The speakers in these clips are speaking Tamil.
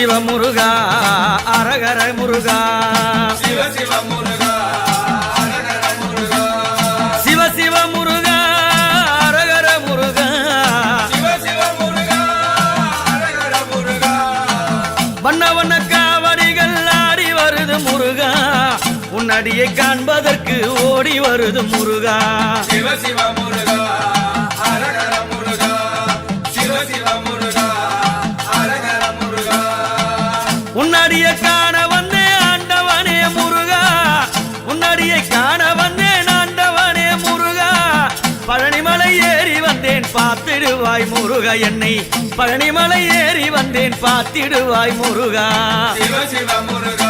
சிவ முருகா அரகர முருகா. சிவ சிவ முருகா அரகர முருகா. சிவ சிவ முருகா அரகர முருகா. சிவ சிவ முருகா அரகர முருகா. வண்ண வண்ண காவடிகள் ஆடி வருது முருகா. உன்னடியை காண்பதற்கு ஓடி வருது முருகா. சிவ சிவ முருகா. உன்னடியை காண வந்தேன் ஆண்டவனே முருகா. பழனிமலை ஏறி வந்தேன் பார்த்திடுவாய் முருகா என்னை. பழனிமலை ஏறி வந்தேன் பார்த்திடுவாய் முருகா. சிவ சிவ முருகா.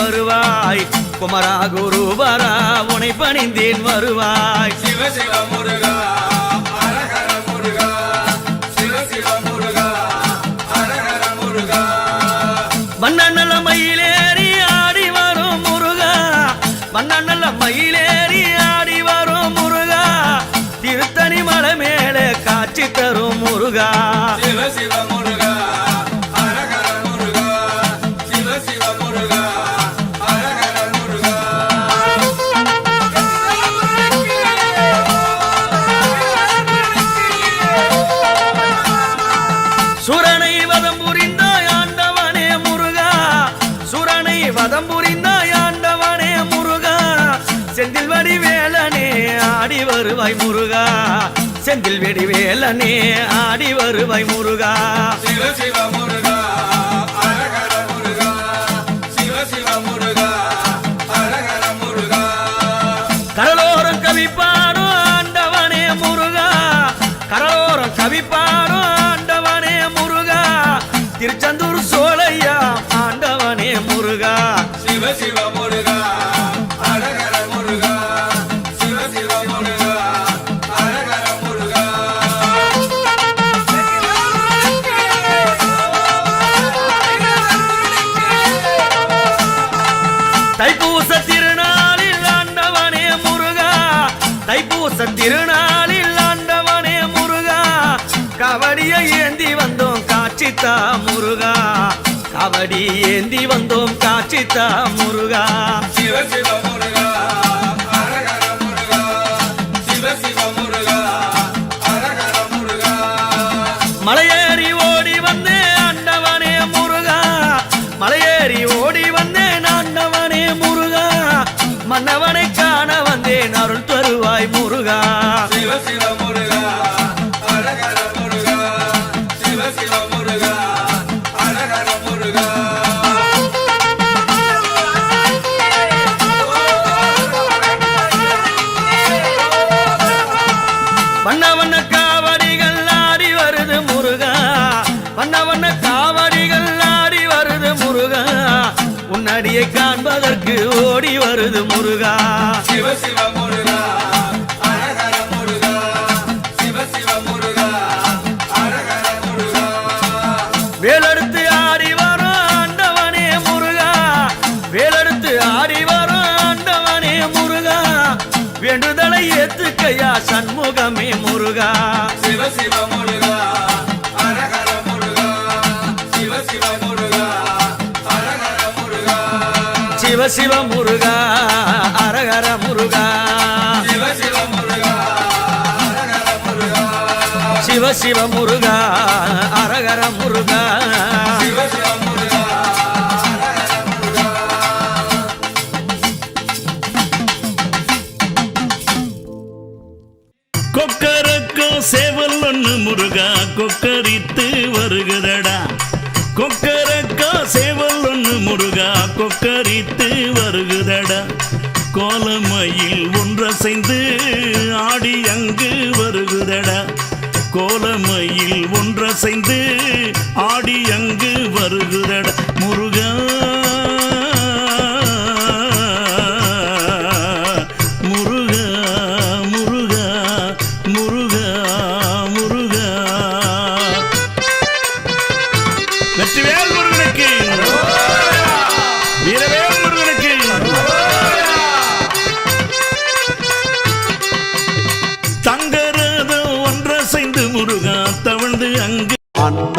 வருவாய். குமரா குருபரா உனை பணிந்தேன் வருவாய். சிவ சிவ முருகா மன்னநல மயிலேறி ஆடி வரும் முருகா. மன்னநல மயிலேறி ஆடி வரும் முருகா. திருத்தணி மலை மேலே காட்சி தரும் முருகா. சிவ சிவ முருகா. வதம் புரிந்தாய் ஆண்டவனே முருகா. செந்தில் வடி வேலனே ஆடி வருவாய் முருகா. செந்தில் வெடி வேலனே ஆடி வருவாய் முருகா. சிவ சிவ முருகா கரலோரம் முருகா. சிவ சிவ முருகா அரகர தைப்பூச திருநாளில் ஆண்டவனே முருகா தைப்பூச திருநாளில் ஆண்டவனே முருகா. கபடியை ஏந்தி வந்தோம் காட்சித்தா முருகா. காவடி ஏந்தி வந்தோம் காட்சித்தா முருகா. சிவ சிவ முருகா. சிவ சிவ முருகா. வேலெடுத்து ஆடி வரும் ஆண்டவனே முருகா. வேலெடுத்து முருகா. வேண்டுதலை ஏத்துக்கையா முருகா சிவ முருகா. சிவ சிவ முருகா. சிவ முருகா அரகர முருகா. சிவ கொக்கரக்கோ சேவல் ஒண்ணு முருகா கொக்கரித்து வருகுதடா. கொக்கரக்கோ சேவல் ஒண்ணு முருகா கொக்கரித்து வருகுதடா. கோலமையில் ஒன்றசைந்து ஆடி அங்கு வருகுதடா. அசைந்து ஆடி அங்கு வருகிறட முருகன்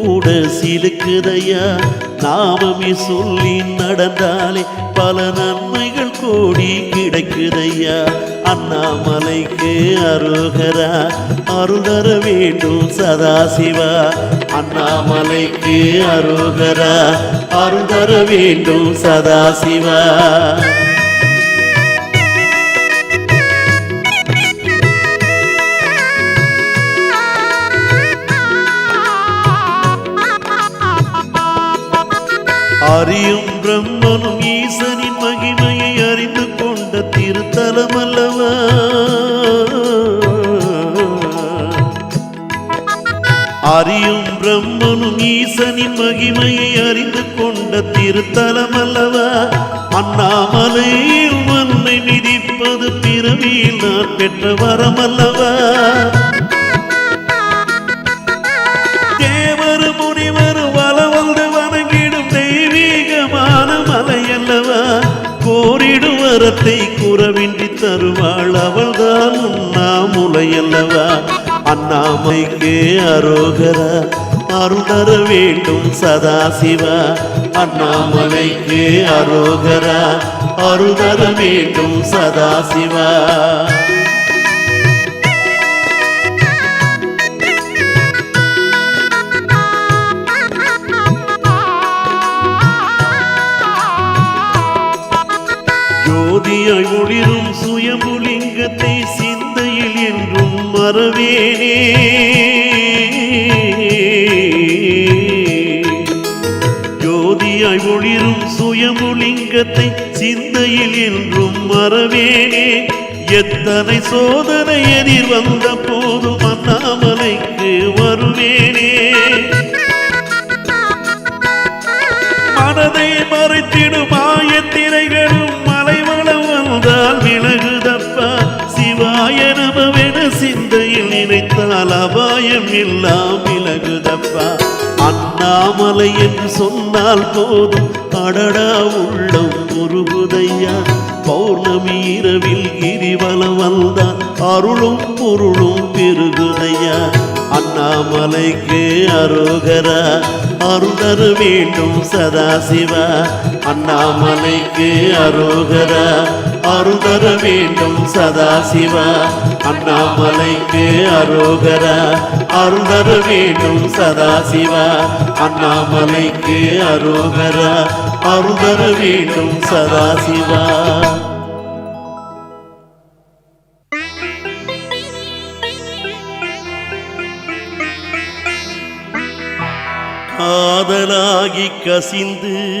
கூட சிலுக்குதையா? நாமமே சொல்லி நடந்தாலே பல நன்மைகள் கூடி கிடைக்குதையா? அண்ணாமலைக்கு அருகரா அருகர வேண்டும் சதாசிவா. அண்ணாமலைக்கு அருகரா அருகர வேண்டும் சதாசிவா. ஆரியும் பிரம்மனும் ஈசனின் மகிமையை அறிந்து கொண்ட திருத்தலம் அல்லவா அறியும் பிரம்மனும் ஈசனின் மகிமையை அறிந்து கொண்ட திருத்தலம் அல்லவா அண்ணாமலை உன்னை மிதிப்பது பிறவியில் நான் பெற்ற வரம் அல்லவா கோரிடும் வரத்தை குறவின்றி தருவாள் அவள்தான் உண்ணாமுலை அல்லவா அண்ணாமைக்கு அரோகரா அருள் தர வேண்டும் சதாசிவா. அண்ணாமலைக்கு அரோகரா அருள் தர வேண்டும் சதாசிவா. ஜோதியாய் ஒளிரும் சுயமுலிங்கத்தை சிந்தையில் என்றும் மறவேனே. எத்தனை சோதனை எதிர் வந்த போதும் அண்ணாமலைக்கு வருவேனே. மனதை மறைத்திடும் அண்ணாமலை என்று சொன்னால் போதும். அடடா உள்ளம் உருகுதையா பௌர்ணமி இரவில் கிரிவலம் வந்தால் அருளும் பொருளும் பெருகுதையா? அண்ணாமலைக்கு அருகரா? அருதர வேண்டும் சதாசிவா. அண்ணாமலைக்கு அருகரா? அருதர வேண்டும் சதாசிவா. அண்ணாமலைக்கு அரோகரா. அருதர வேண்டும் சதாசிவா. அண்ணாமலைக்கு அரோகரா. அருதர வேண்டும் சதாசிவா. காதலாகி கசிந்து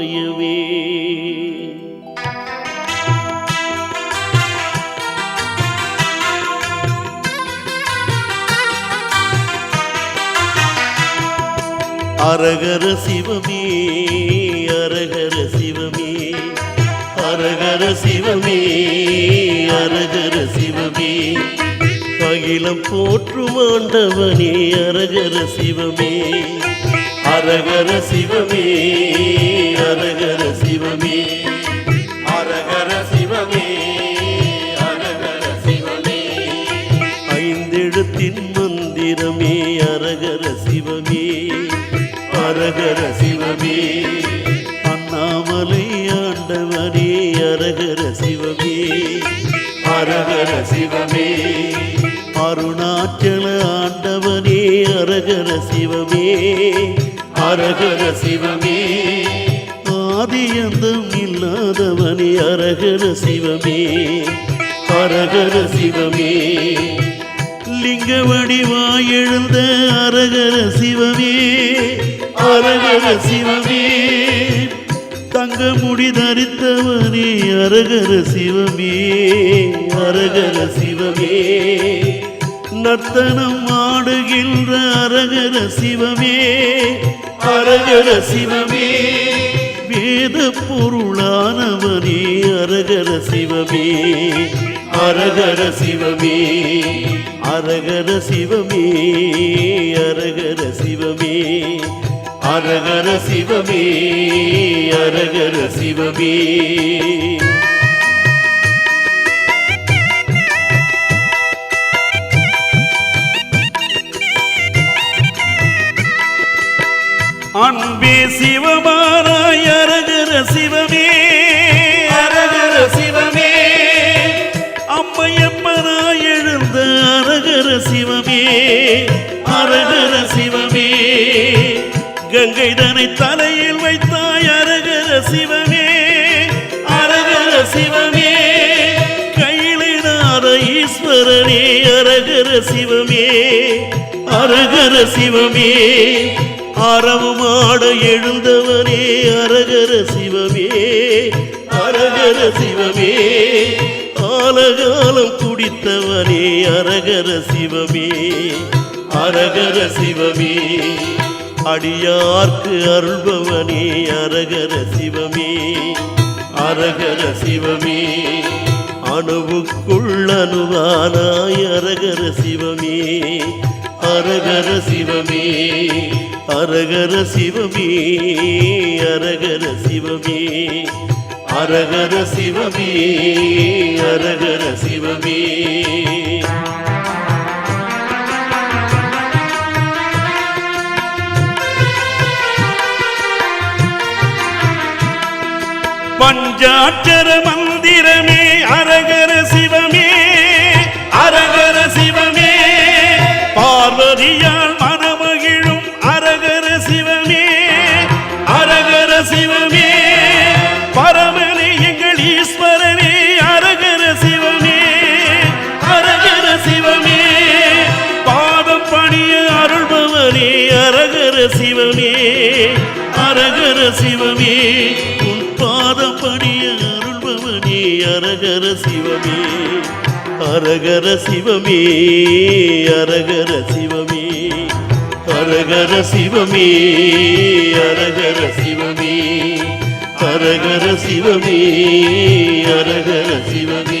அரகர சிவமே அரகர சிவமே. அரகர சிவமே அரகர சிவமே. அகிலம் போற்றும் ஆண்டவனே அரகர சிவமே. அரகர சிவமே அரகர சிவமே. அரகர சிவமே. அண்ணாமலை ஆண்டவனே அரகர சிவமே. அரகர சிவமே. அருணாச்சல ஆண்டவனே அரகர சிவமே. அரகர சிவமே. ஆதியந்தம் இல்லாதவனே அரகர சிவமே. அரகர சிவமே. லிங்க வடிவாய் எழுந்த அரகர சிவமே அரகர சிவமே தங்க முடி தரித்தவனே அரகர சிவமே அரகர சிவமே. நர்த்தனம் ஆடுகின்ற அரகர சிவமே அரகர சிவமே. வேத பொருளானவனே அரகர சிவமே. அரகர சிவமே அரகர சிவமே அரகர சிவமே அரகர சிவமே அரகர சிவமே. அன்பே சிவமானாய் அரகர சிவமே சிவமே அரகர சிவமே. கங்கை தனை தலையில் வைத்தாய் அரகர சிவமே அரகர சிவமே. கையிலினார ஈஸ்வரனே அரகர சிவமே அரகர சிவமே. அறவுமாட எழுந்தவனே அரகர சிவமே அரகர சிவமே. காலகாலம் குடித்தவனே அரகர சிவமே அரகர சிவமே. அடியார்க்கு அருள்பவனே அரகர சிவமே அரகர சிவமே. அணுவுக்குள் அணுவானாய் அரகர சிவமே அரகர சிவமே. அரகர சிவமே அரகர சிவமே அரகர சிவமே. அரகர சிவமே. பஞ்சாட்சர மந்திரமே அரகர சிவமே அரகர சிவமே உன் பாதம் பணிய அருள்பவனே அரகர சிவமே அரகர சிவமே அரகர சிவமே அரகர சிவமே அரகர சிவமே அரகர சிவமே அரகர சிவமே.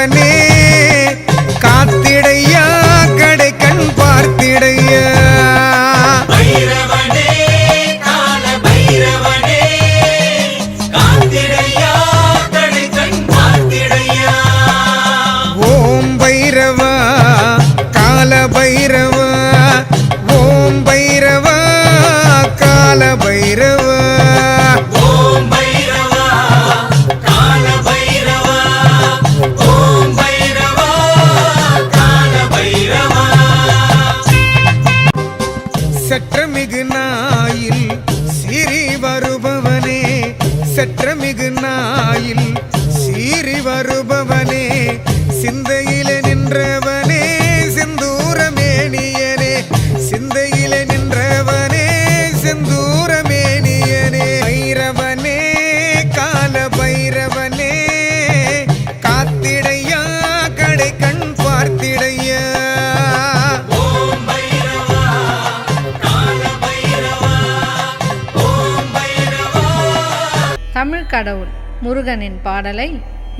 கடவுள் முருகனின் பாடலை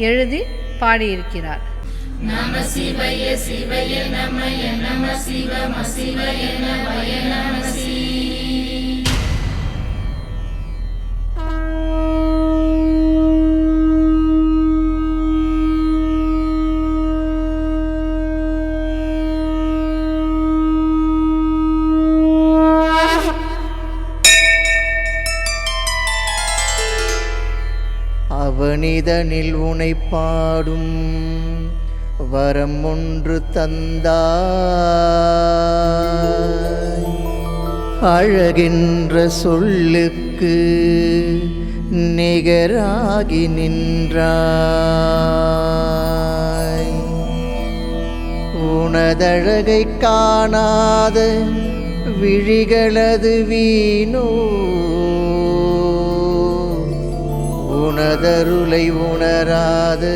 எழுதி பாடியிருக்கிறார். இதனில் உனை பாடும் வரம் ஒன்று தந்தாய். அழகின்ற சொல்லுக்கு நிகராகி நின்றாய். உனதழகை காணாத விழிகளது வீணோ உனதருளை உணராது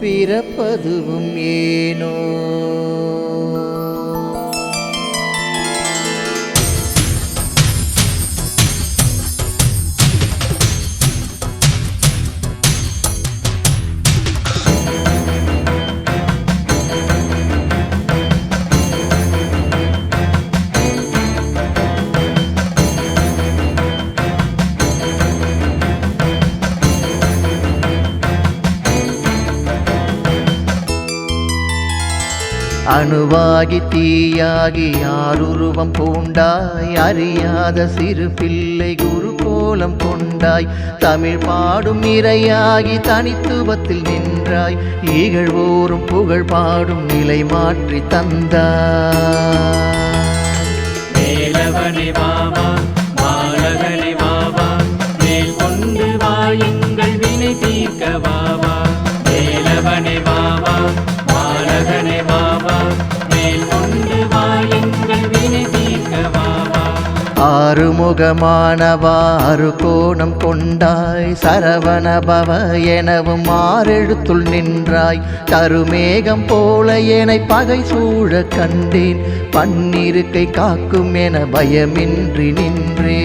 பிறப்பதுவும் ஏனோ? அணுவாகி தீயாகி யாருருவம் பூண்டாய் அறியாத சிறு பிள்ளை குரு கோலம் கொண்டாய் தமிழ் பாடும் இறையாகி தனித்துவத்தில் நின்றாய் ஈகழ்வோரும் புகழ் பாடும் நிலை மாற்றி தந்தாய். வேலவனே பாலகனே வாவா மேல் கொண்டு வா வினை தீர்க்க வாவா வேலவனே வாவா பாலகனே வாவா அருமுகமானவா அறு கோணம் கொண்டாய் சரவண பவ எனவும் மாறெழுத்துள் நின்றாய் தருமேகம் போல என பகை சூழ கண்டேன் பன்னிருக்கை காக்கும் என பயமின்றி நின்றேன்.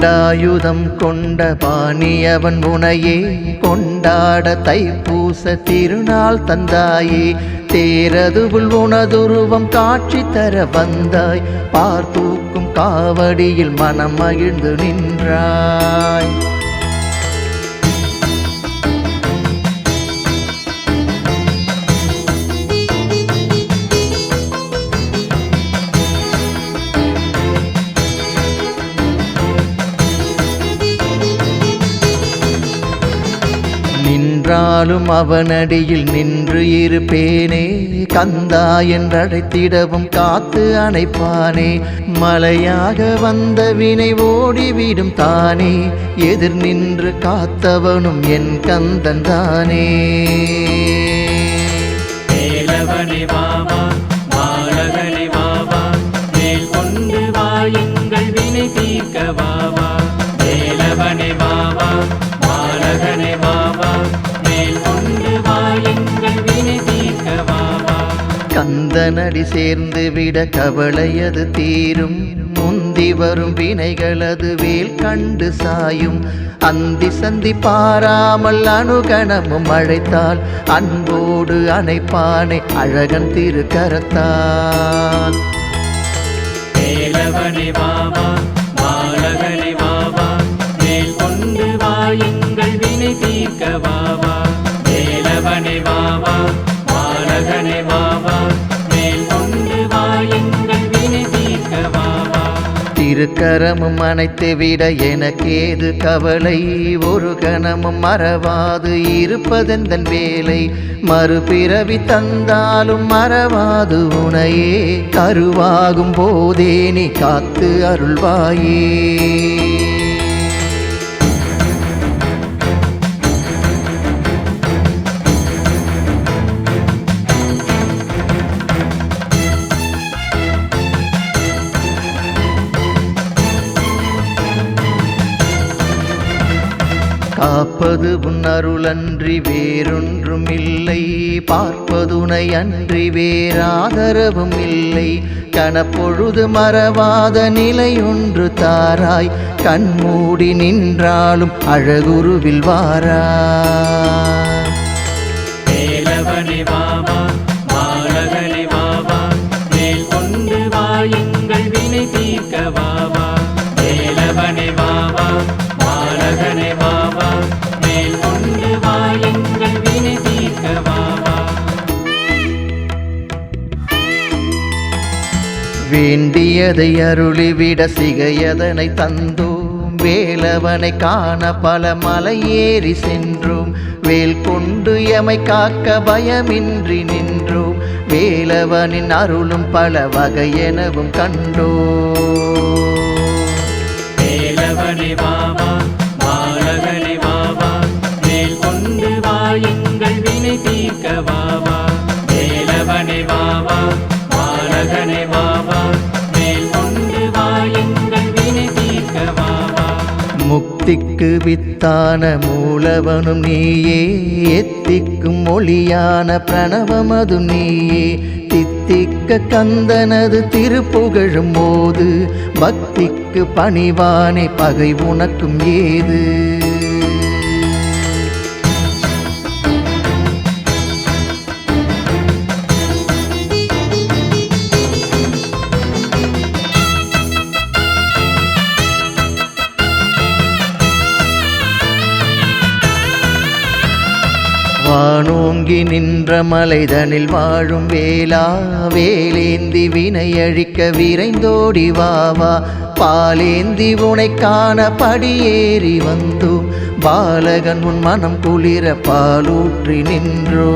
கொண்டாயுதம் கொண்ட பாணியவன் உனையே கொண்டாட தைப்பூச திருநாள் தந்தாயே. தேரதுவுள் உனதுருவம் காட்சி தர வந்தாய். பார்த்தூக்கும் காவடியில் மனம் மகிழ்ந்து நின்றாய். நின்றாலும் அவனடியில் நின்று இருப்பேனே. கந்தா என்றழைத்திடவும் காத்து அணைப்பானே. மலையாக வந்த வினை ஓடிவிடும் தானே. எதிர் நின்று காத்தவனும் என் கந்தன் தானே. கந்தனடி சேர்ந்து விட கவலையது தீரும். முந்தி வரும் வினைகளது வேல் கண்டு சாயும். அந்தி சந்தி பாராமல் அணுகணமும் அழைத்தால் அன்போடு அணைப்பானை அழகன் திருக்கரத்தால். வேலவனே வாவா பாலகனே வாவா மேல் கொண்டு வா வினை தீர்க்க வாவா வேலவனே வாவா கரமும் அணைத்து விட எனக்கேது கவலை? ஒரு கணமும் மறவாது இருப்பதெந்தன் வேலை? மறுபிறவி தந்தாலும் மறவாது உனையே. கருவாகும் போதே நீ காத்து அருள்வாயே. காப்பது உன் அருளன்றி வேறொன்றும் இல்லை. பார்ப்பதுனை அன்றி வேறாதரவும் இல்லை. கனப்பொழுது மறவாத நிலையொன்று தாராய். கண்மூடி நின்றாலும் அழகுருவில் வாரா. வேண்டியதை அருளிவிட சிகையதனை தந்தோம். வேலவனை காண பல மலையேறி சென்றோம். வேல் கொண்டு எமை காக்க பயமின்றி நின்றோம். வேலவனின் அருளும் பல வகையெனவும் கண்டோம். வேலவனே முக்திக்கு வித்தான மூலவனும் நீயே எத்திக்கும் மொழியான பிரணவமது நீயே. தித்திக்க கந்தனது திருப்புகழும் போது பக்திக்கு பணிவானே பகை உனக்கும் ஏது? வானோங்கி நின்ற மலைதனில் வாழும் வேளா வேலேந்தி வினையழிக்க விரைந்தோடி வாவா பாலேந்தி உனைக்கான காண படியேறி வந்தோம். பாலகன் உன் மனம் குளிர பாலூற்றி நின்றோ